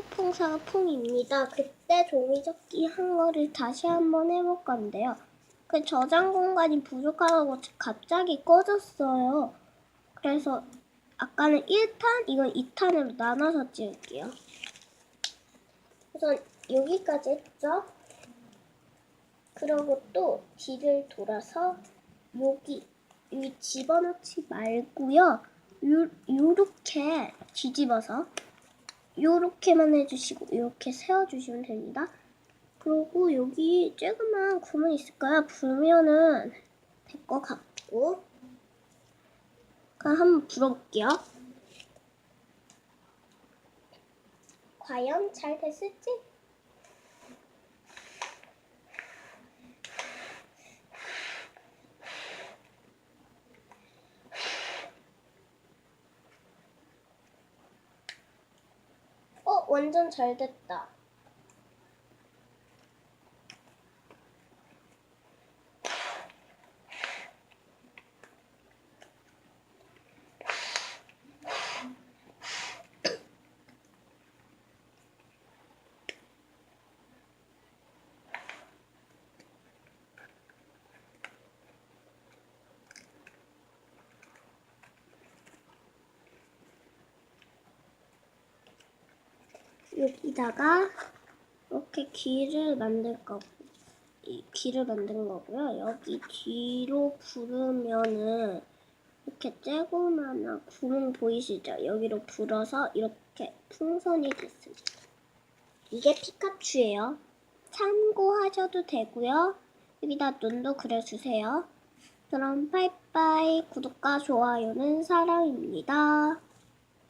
풍사가 풍입니다. 그때 종이접기 한 거를 다시 한번 해볼 건데요. 그 저장 공간이 부족하다고 갑자기 꺼졌어요. 그래서 아까는 1탄, 이건 2탄으로 나눠서 찍을게요. 우선 여기까지 했죠? 그리고 또 뒤를 돌아서 여기 여기 집어넣지 말고요. 요, 요렇게 뒤집어서 요렇게만 해주시고 이렇게 세워주시면 됩니다. 그리고 여기 조그만 구멍 있을까요? 불면은 될 것 같고 그럼 한번 불어볼게요. 과연 잘 됐을지? 어, 완전 잘 됐다. 여기다가 이렇게 귀를 만들 거고 이 귀를 만든 거고요. 여기 뒤로 부르면은 이렇게 쬐고만한 구멍 보이시죠? 여기로 불어서 이렇게 풍선이 됐습니다. 이게 피카츄예요. 참고하셔도 되고요. 여기다 눈도 그려주세요. 그럼 빠이빠이 구독과 좋아요는 사랑입니다.